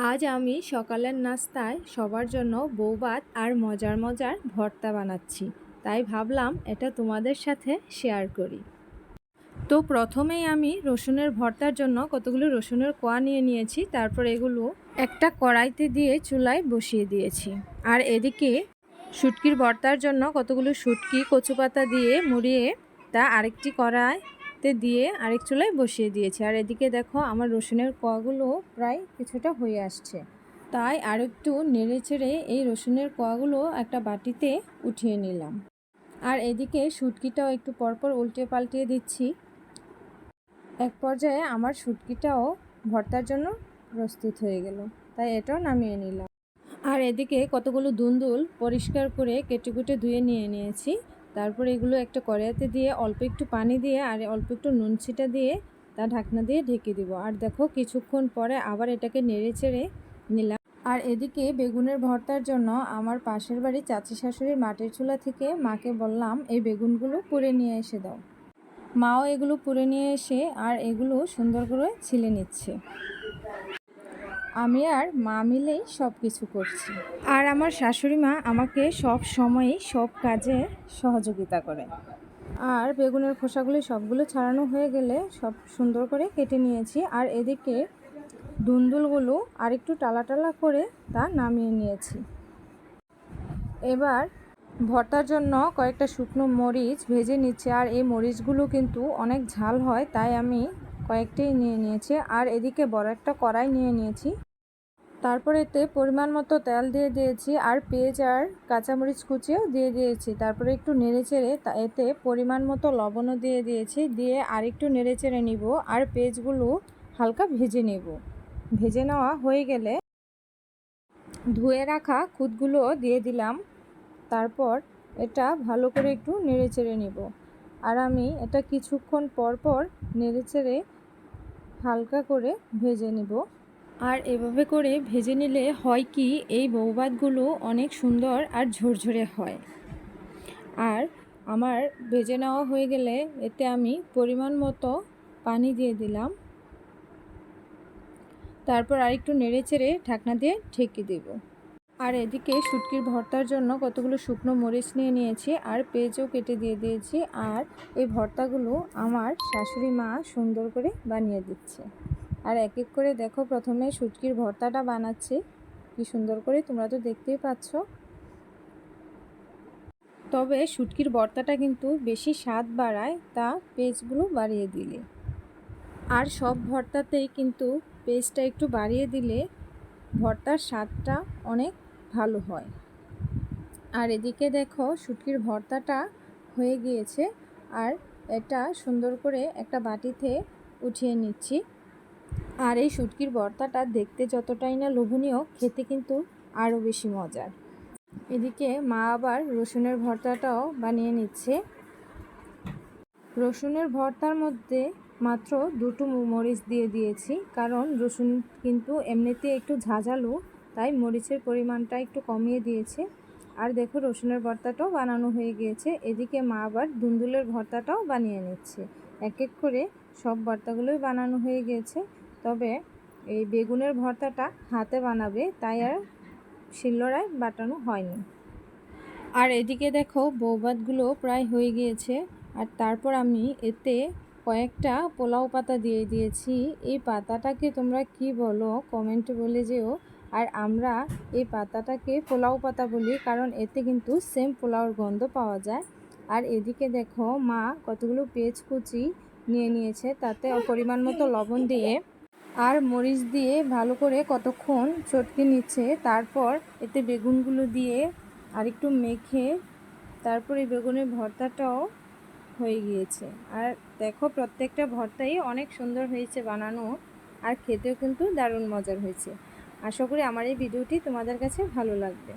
আজ আমি সকালের নাস্তায় সবার জন্য বৌভাত আর মজার মজার ভর্তা বানাচ্ছি। তাই ভাবলাম এটা তোমাদের সাথে শেয়ার করি। তো প্রথমেই আমি রসুনের ভর্তার জন্য কতগুলো রসুনের কোয়া নিয়ে নিয়েছি, তারপর এগুলো একটা কড়াইতে দিয়ে চুলায় বসিয়ে দিয়েছি। আর এদিকে শুটকির ভর্তার জন্য কতগুলো শুটকি কচু পাতা দিয়ে মুড়িয়ে তা আরেকটি কড়াইতে দিয়ে আরেক চুলায় বসিয়ে দিয়েছি। আর এদিকে দেখো আমার রসুনের কোয়াগুলো প্রায় কিছুটা হয়ে আসছে। তাই আরেকটু নেড়ে চেড়ে এই রসুনের কোয়াগুলো একটা বাটিতে উঠিয়ে নিলাম। আর এদিকে শুটকিটাও একটু পরপর উল্টে পাল্টিয়ে দিচ্ছি। এক পর্যায়ে আমার শুটকিটাও ভর্তার জন্য প্রস্তুত হয়ে গেল। তাই এটাও নামিয়ে নিলাম। আর এদিকে কতগুলো দুন্দুল পরিষ্কার করে কেটে কুটে ধুয়ে নিয়ে নিয়েছি। তারপর এগুলো একটা কড়াইতে দিয়ে অল্প একটু পানি দিয়ে আর অল্প একটু নুন ছিটা দিয়ে তা ঢাকনা দিয়ে ঢেকে দিব। আর দেখো কিছুক্ষণ পরে আবার এটাকে নেড়ে চেড়ে নিলাম। আর এদিকে বেগুনের ভর্তার জন্য আমার পাশের বাড়ি চাচি শাশুড়ির মাটির চুলা থেকে মাকে বললাম, এই বেগুনগুলো পুড়ে নিয়ে এসে দাও। মাও এগুলো পুড়ে নিয়ে এসে আর এগুলো সুন্দর করে ছিলে নিচ্ছে। আমি আর মা মিলেই সব কিছু করছি। আর আমার শাশুড়ি মা আমাকে সব সময়ই সব কাজে সহযোগিতা করে। আর বেগুনের খোসাগুলি সবগুলো ছাড়ানো হয়ে গেলে সব সুন্দর করে কেটে নিয়েছি। আর এদিকে দুন্দুলগুলো আর একটু টালা টালা করে তা নামিয়ে নিয়েছি। এবার ভর্তার জন্য কয়েকটা শুকনো মরিচ ভেজে নিচ্ছে। আর এই মরিচগুলো কিন্তু অনেক ঝাল হয়, তাই আমি কয়েকটাই নিয়ে নিয়েছি। আর এদিকে বড় একটা কড়াই নিয়ে নিয়েছি। তারপর এতে পরিমাণ মতো তেল দিয়ে দিয়েছি আর পেঁয়াজ আর কাঁচামরিচ কুচিও দিয়ে দিয়েছি। তারপরে একটু নেড়ে চেড়ে এতে পরিমাণ মতো লবণও দিয়ে দিয়েছি। দিয়ে আর একটু নেড়ে চেড়ে নিব আর পেঁয়াজগুলো হালকা ভেজে নেব। ভেজে নেওয়া হয়ে গেলে ধুয়ে রাখা খুদগুলো দিয়ে দিলাম। তারপর এটা ভালো করে একটু নেড়ে চেড়ে নিব। আর আমি এটা কিছুক্ষণ পর পর নেড়ে চেড়ে হালকা করে ভেজে নেব। আর এভাবে করে ভেজে নিলে হয় কি, এই বৌভাতগুলো অনেক সুন্দর আর ঝরঝরে হয়। আর আমার ভেজে নেওয়া হয়ে গেলে এতে আমি পরিমাণ মতো পানি দিয়ে দিলাম। তারপর আরেকটু নেড়ে চেড়ে ঢাকনা দিয়ে ঢেকে দেব। আর এদিকে শুটকির ভর্তার জন্য কতগুলো শুকনো মরিচ নিয়ে নিয়েছি আর পেঁয়াজও কেটে দিয়ে দিয়েছি আর এই ভর্তাগুলো আমার শাশুড়ি মা সুন্দর করে বানিয়ে দিচ্ছে। আর এক এক করে দেখো প্রথমে শুটকির ভর্তাটা বানাচ্ছি। কি সুন্দর করে তোমরা তো দেখতেই পাচ্ছ। তবে শুটকির ভর্তাটা কিন্তু বেশি স্বাদ বাড়ায় তা পেস্টগুলো বাড়িয়ে দিলে। আর সব ভর্তাতেই কিন্তু পেস্টটা একটু বাড়িয়ে দিলে ভর্তার স্বাদটা অনেক ভালো হয়। আর এদিকে দেখো শুটকির ভর্তাটা হয়ে গিয়েছে। আর এটা সুন্দর করে একটা বাটিতে উঠিয়ে নিচ্ছি। আর এই শুটকির ভর্তাটা দেখতে যতটাই না লোভনীয়, খেতে কিন্তু আরও বেশি মজার। এদিকে মা আবার রসুনের ভর্তাটাও বানিয়ে নিচ্ছে। রসুনের ভর্তার মধ্যে মাত্র দুটো মরিচ দিয়ে দিয়েছি, কারণ রসুন কিন্তু এমনিতে একটু ঝাঁঝালো, তাই মরিচের পরিমাণটা একটু কমিয়ে দিয়েছে। আর দেখো, রসুনের ভর্তাটাও বানানো হয়ে গিয়েছে। এদিকে মা আবার দুন্দুলের ভর্তাটাও বানিয়ে নিচ্ছে। এক এক করে সব ভর্তাগুলোই বানানো হয়ে গিয়েছে। তবে এই বেগুনের ভর্তাটা হাতে বানাবে, তাই আর শিল্লরায় বাটানো হয়নি। আর এদিকে দেখো, বৌভাতগুলো প্রায় হয়ে গিয়েছে। আর তারপর আমি এতে কয়েকটা পোলাও পাতা দিয়ে দিয়েছি। এই পাতাটাকে তোমরা কি বলো? কমেন্টে বলে যেও। আর আমরা এই পাতাটাকে পোলাও পাতা বলি, কারণ এতে কিন্তু সেম পোলাওর গন্ধ পাওয়া যায়। আর এদিকে দেখো, মা কতগুলো পেঁয়াজ কুচি নিয়ে নিয়েছে, তাতে পরিমাণ মতো লবণ দিয়ে আর মরিচ দিয়ে ভালো করে কতক্ষণ চটকে নিচ্ছে। তারপর এতে বেগুনগুলো দিয়ে আর একটু মেখে তারপর এই বেগুনের ভর্তাটাও হয়ে গিয়েছে। আর দেখো প্রত্যেকটা ভর্তাই অনেক সুন্দর হয়েছে বানানো, আর খেতেও কিন্তু দারুণ মজার হয়েছে। আশা করি আমার এই ভিডিওটি তোমাদের কাছে ভালো লাগবে।